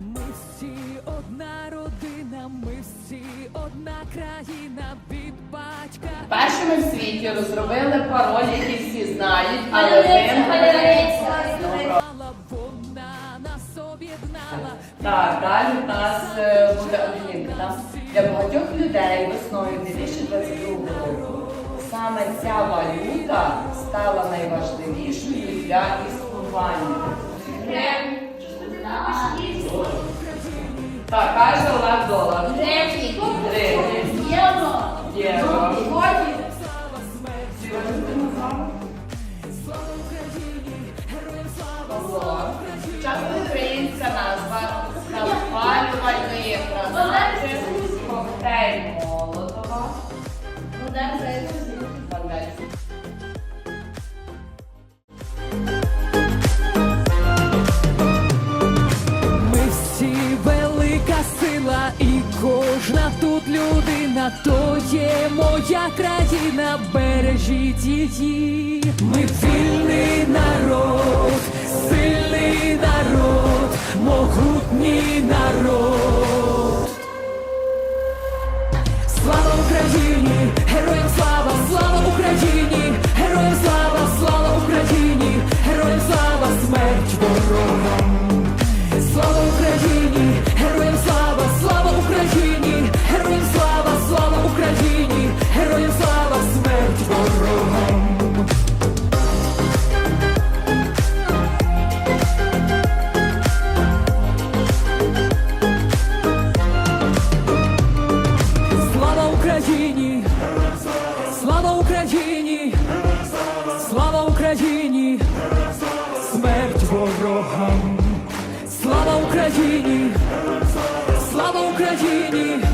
Ми всі одна родина, ми всі одна країна від батька. Першими в світі розробили пароль, який всі знають, але. Вона нас об'єднала. Так, далі в нас е, буде обмінка. да? Для багатьох людей весною 2022 року саме ця валюта стала найважливішою для існування. Tá, quais são то є моя країна, бережіть її. Ми вільний народ, сильний народ, могутній народ. ворогам, слава Україні, слава Україні.